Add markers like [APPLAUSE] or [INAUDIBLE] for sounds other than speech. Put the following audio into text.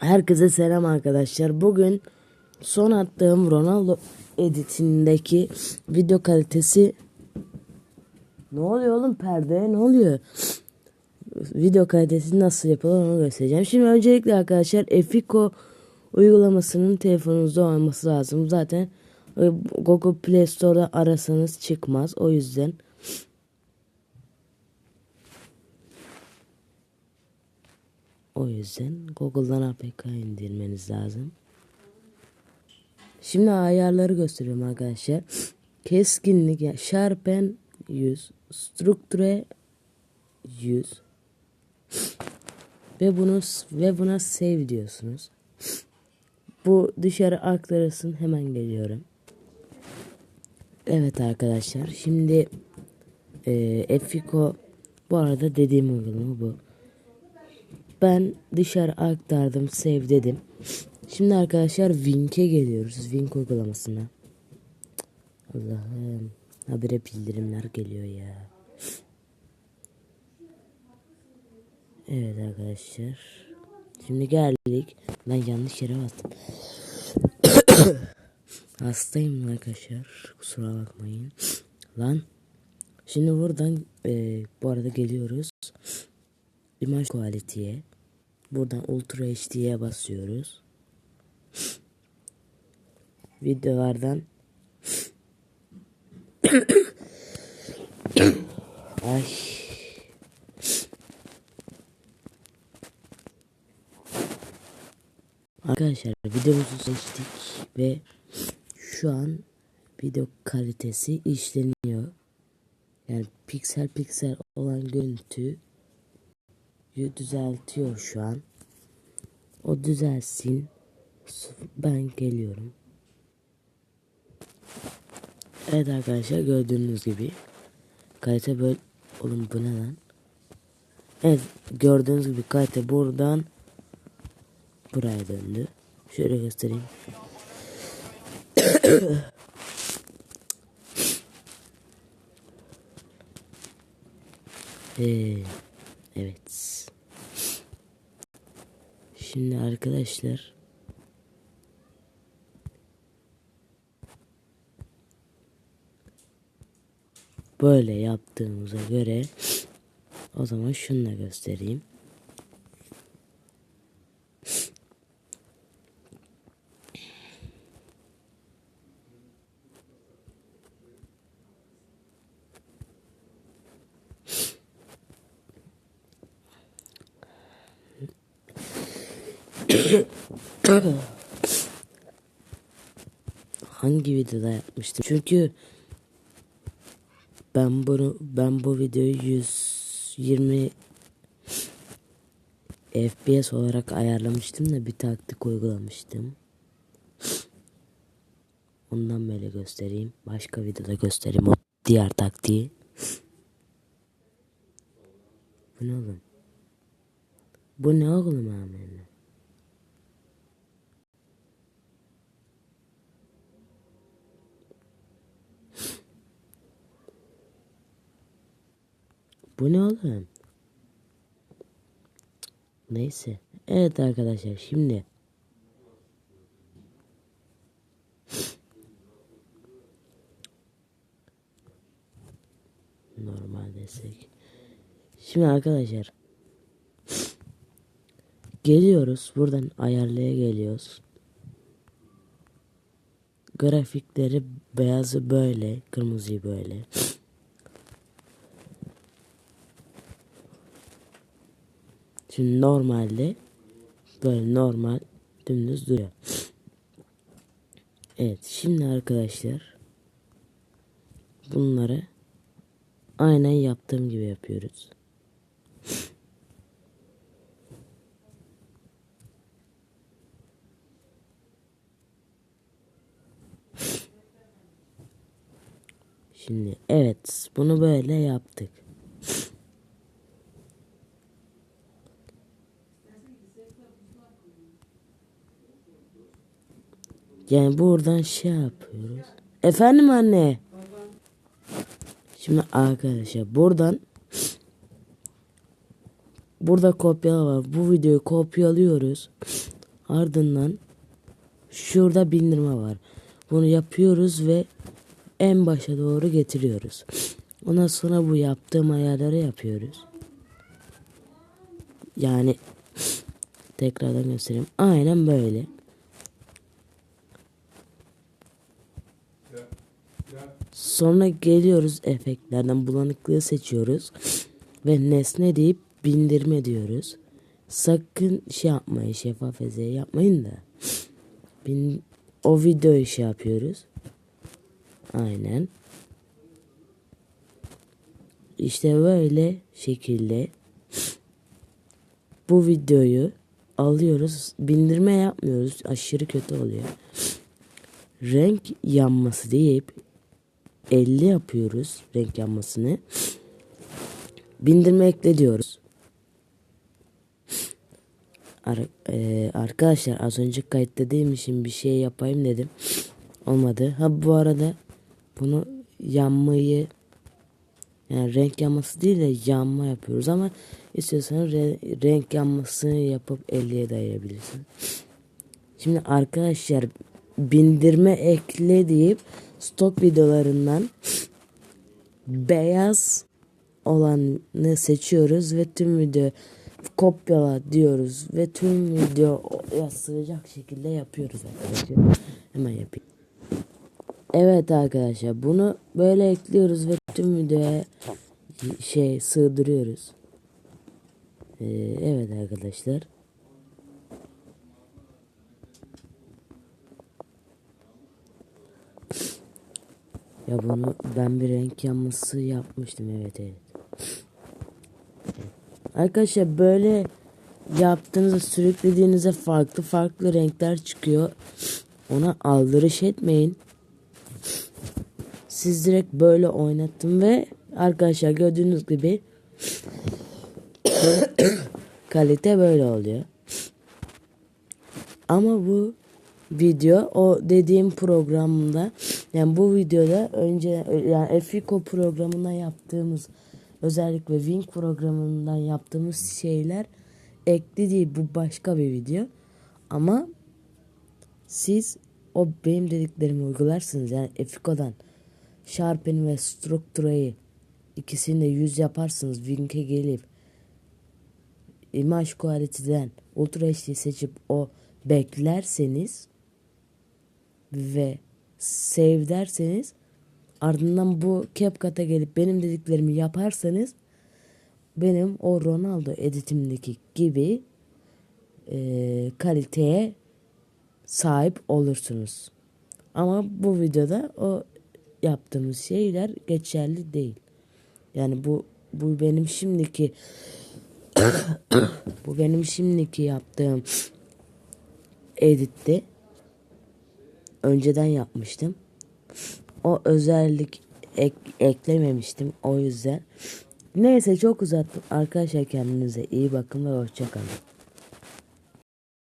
Herkese selam arkadaşlar. Bugün son attığım Ronaldo editindeki video kalitesi ne oluyor oğlum perde ne oluyor? Video kalitesi nasıl yapılır onu göstereceğim. Şimdi öncelikle arkadaşlar Efiko uygulamasının telefonunuzda olması lazım. Zaten e, Google Play Store'da arasanız çıkmaz. O yüzden O yüzden Google'dan APK indirmeniz lazım. Şimdi ayarları gösteriyorum arkadaşlar. Keskinlik, yani sharpen 100, strukture 100 ve bunu ve buna save diyorsunuz. Bu dışarı aktarılsın hemen geliyorum. Evet arkadaşlar şimdi e, Efiko bu arada dediğim uygulama bu. Ben dışarı aktardım, save dedim. Şimdi arkadaşlar Wink'e geliyoruz. Wink uygulamasına. Allah'ım. Habire bildirimler geliyor ya. Evet arkadaşlar. Şimdi geldik. Ben yanlış yere bastım. [COUGHS] Hastayım arkadaşlar. Kusura bakmayın. Lan. Şimdi buradan e, bu arada geliyoruz. Image Quality'ye. Buradan Ultra HD'ye basıyoruz. Videolardan Ay. Arkadaşlar videomuzu seçtik ve şu an video kalitesi işleniyor. Yani piksel piksel olan görüntü düzeltiyor şu an. O düzelsin. Ben geliyorum. Evet arkadaşlar gördüğünüz gibi kalite böyle oğlum bu ne lan? Evet gördüğünüz gibi kalite buradan buraya döndü. Şöyle göstereyim. [COUGHS] ee, evet. Şimdi arkadaşlar böyle yaptığımıza göre o zaman şunu da göstereyim. [COUGHS] Hangi videoda yapmıştım? Çünkü ben bunu ben bu videoyu 120 FPS olarak ayarlamıştım da bir taktik uygulamıştım. Ondan böyle göstereyim. Başka videoda göstereyim o diğer taktiği. Bu ne oğlum? Bu ne oğlum amenna? Bu ne oğlum? Neyse. Evet arkadaşlar şimdi normal desek. Şimdi arkadaşlar geliyoruz. Buradan ayarlaya geliyoruz. Grafikleri beyazı böyle, kırmızıyı böyle. Şimdi normalde böyle normal dümdüz duruyor. Evet şimdi arkadaşlar bunları aynen yaptığım gibi yapıyoruz. Şimdi evet bunu böyle yaptık. Yani buradan şey yapıyoruz. Efendim anne. Şimdi arkadaşlar buradan burada kopyala var. Bu videoyu kopyalıyoruz. Ardından şurada bindirme var. Bunu yapıyoruz ve en başa doğru getiriyoruz. Ondan sonra bu yaptığım ayarları yapıyoruz. Yani tekrardan göstereyim. Aynen böyle. Sonra geliyoruz efektlerden bulanıklığı seçiyoruz. Ve nesne deyip bindirme diyoruz. Sakın şey yapmayın şeffaf ezeyi yapmayın da. Bin, o videoyu şey yapıyoruz. Aynen. İşte böyle şekilde bu videoyu alıyoruz. Bindirme yapmıyoruz. Aşırı kötü oluyor. Renk yanması deyip 50 yapıyoruz renk yanmasını. Bindirme ekle diyoruz. Ar e, arkadaşlar az önce kayıtta değilmişim bir şey yapayım dedim. Olmadı. Ha bu arada bunu yanmayı yani renk yanması değil de yanma yapıyoruz ama istiyorsanız re renk yanmasını yapıp 50'ye dayayabilirsin. Şimdi arkadaşlar bindirme ekle deyip stok videolarından beyaz olanı seçiyoruz ve tüm video kopyala diyoruz ve tüm videoya sığacak şekilde yapıyoruz arkadaşlar. Hemen yapayım. Evet arkadaşlar bunu böyle ekliyoruz ve tüm videoya şey sığdırıyoruz. Ee, evet arkadaşlar. Ya bunu ben bir renk yanması yapmıştım evet evet. Arkadaşlar böyle yaptığınızda sürüklediğinizde farklı farklı renkler çıkıyor. Ona aldırış etmeyin. Siz direkt böyle oynattım ve arkadaşlar gördüğünüz gibi [COUGHS] kalite böyle oluyor. Ama bu video o dediğim programda yani bu videoda önce yani Efiko programına yaptığımız özellikle Wing programından yaptığımız şeyler ekli değil bu başka bir video. Ama siz o benim dediklerimi uygularsınız. Yani Efiko'dan Sharpen ve Structure'yi ikisini de 100 yaparsınız Wing'e gelip. İmaj quality'den Ultra HD seçip o beklerseniz ve save derseniz ardından bu CapCut'a gelip benim dediklerimi yaparsanız benim o Ronaldo editimdeki gibi e, kaliteye sahip olursunuz. Ama bu videoda o yaptığımız şeyler geçerli değil. Yani bu bu benim şimdiki [COUGHS] bu benim şimdiki yaptığım editti. Önceden yapmıştım. O özellik ek, eklememiştim o yüzden. Neyse çok uzattım. Arkadaşlar kendinize iyi bakın ve hoşçakalın.